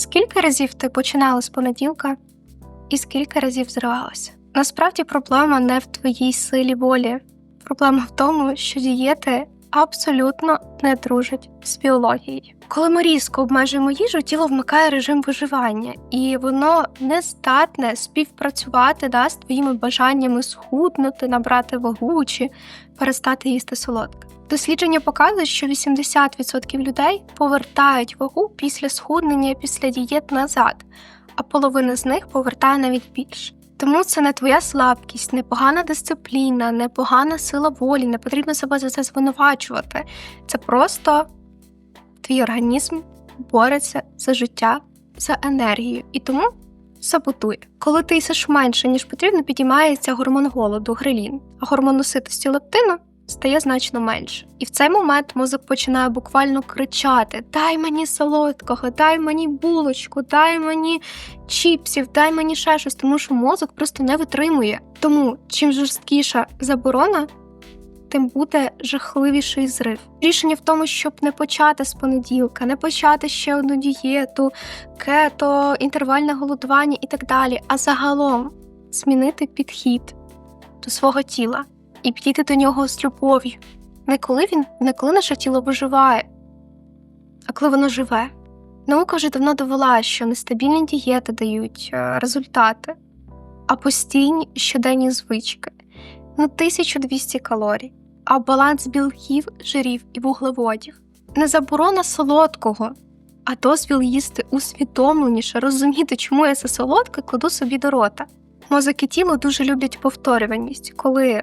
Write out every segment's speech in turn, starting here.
Скільки разів ти починала з понеділка і скільки разів зривалася? Насправді проблема не в твоїй силі волі. Проблема в тому, що дієти абсолютно не дружать з біологією. Коли ми різко обмежуємо їжу, тіло вмикає режим виживання, і воно не здатне співпрацювати да, з твоїми бажаннями схуднути, набрати вагу чи перестати їсти солодке. Дослідження показують, що 80% людей повертають вагу після схуднення, після дієт назад, а половина з них повертає навіть більше. Тому це не твоя слабкість, не погана дисципліна, не погана сила волі, не потрібно себе за це звинувачувати. Це просто твій організм бореться за життя, за енергію і тому саботує. Коли ти їсиш менше, ніж потрібно, підіймається гормон голоду, грелін, а гормон ситості лептину стає значно менше. І в цей момент мозок починає буквально кричати: Дай мені солодкого, дай мені булочку, дай мені чіпсів, дай мені ще щось, тому що мозок просто не витримує. Тому чим жорсткіша заборона, тим буде жахливіший зрив. Рішення в тому, щоб не почати з понеділка, не почати ще одну дієту, кето, інтервальне голодування і так далі, а загалом змінити підхід до свого тіла і підійти до нього з любов'ю. Не коли він, не коли наше тіло виживає, а коли воно живе. Наука вже давно довела, що нестабільні дієти дають е, результати, а постійні щоденні звички ну 1200 калорій, а баланс білків, жирів і вуглеводів. Не заборона солодкого, а дозвіл їсти усвідомленіше, розуміти, чому я це солодке кладу собі до рота. Мозок і тіло дуже люблять повторюваність, коли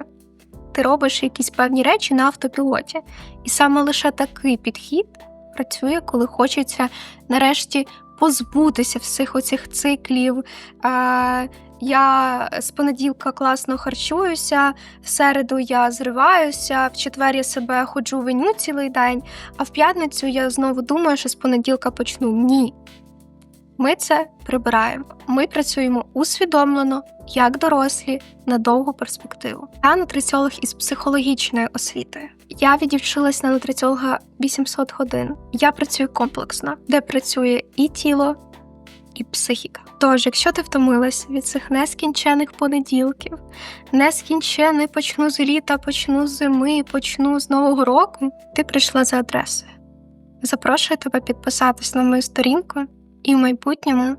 ти робиш якісь певні речі на автопілоті. І саме лише такий підхід працює, коли хочеться нарешті позбутися всіх оцих циклів. Е, я з понеділка класно харчуюся, в середу я зриваюся, в четвер я себе ходжу виню цілий день, а в п'ятницю я знову думаю, що з понеділка почну. Ні. Ми це прибираємо. Ми працюємо усвідомлено, як дорослі, на довгу перспективу. Я нутриціолог із психологічною освітою. Я відівчилась на нутриціолога 800 годин. Я працюю комплексно, де працює і тіло, і психіка. Тож, якщо ти втомилась від цих нескінчених понеділків, нескінчений почну з літа, почну з зими, почну з нового року, ти прийшла за адресою. Запрошую тебе підписатись на мою сторінку і в майбутньому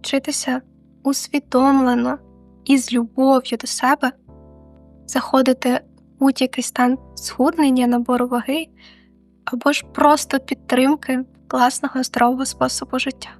вчитися усвідомлено і з любов'ю до себе заходити в будь-який стан схуднення, набору ваги або ж просто підтримки класного здорового способу життя.